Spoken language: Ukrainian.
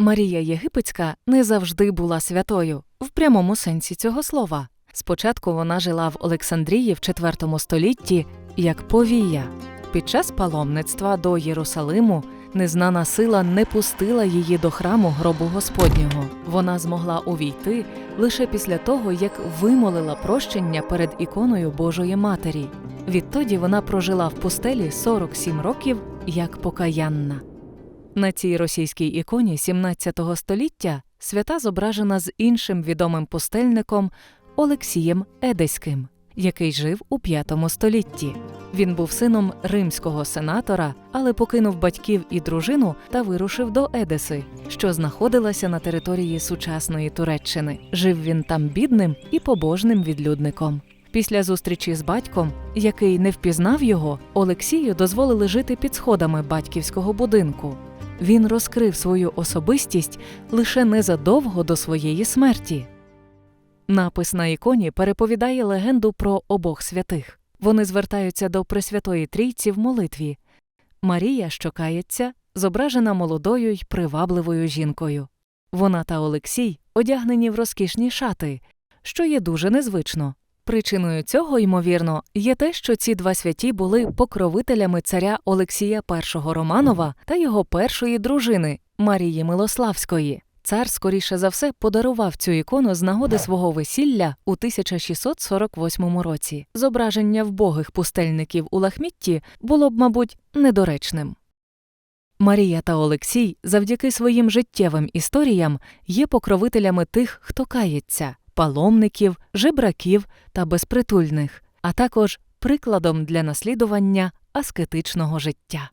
Марія Єгипетська не завжди була святою в прямому сенсі цього слова. Спочатку вона жила в Олександрії в IV столітті як повія. Під час паломництва до Єрусалиму незнана сила не пустила її до храму гробу Господнього. Вона змогла увійти лише після того, як вимолила прощення перед іконою Божої Матері. Відтоді вона прожила в пустелі 47 років як покаянна. На цій російській іконі 17 століття свята зображена з іншим відомим пустельником Олексієм Едеським, який жив у V столітті. Він був сином римського сенатора, але покинув батьків і дружину та вирушив до Едеси, що знаходилася на території сучасної Туреччини. Жив він там бідним і побожним відлюдником. Після зустрічі з батьком, який не впізнав його, Олексію дозволили жити під сходами батьківського будинку. Він розкрив свою особистість лише незадовго до своєї смерті. Напис на іконі переповідає легенду про обох святих. Вони звертаються до Пресвятої Трійці в молитві. Марія, що кається, зображена молодою й привабливою жінкою. Вона та Олексій одягнені в розкішні шати, що є дуже незвично. Причиною цього, ймовірно, є те, що ці два святі були покровителями царя Олексія І Романова та його першої дружини Марії Милославської. Цар, скоріше за все, подарував цю ікону з нагоди свого весілля у 1648 році. Зображення вбогих пустельників у лахмітті було б, мабуть, недоречним. Марія та Олексій завдяки своїм життєвим історіям є покровителями тих, хто кається, паломників, жебраків та безпритульних, а також прикладом для наслідування аскетичного життя.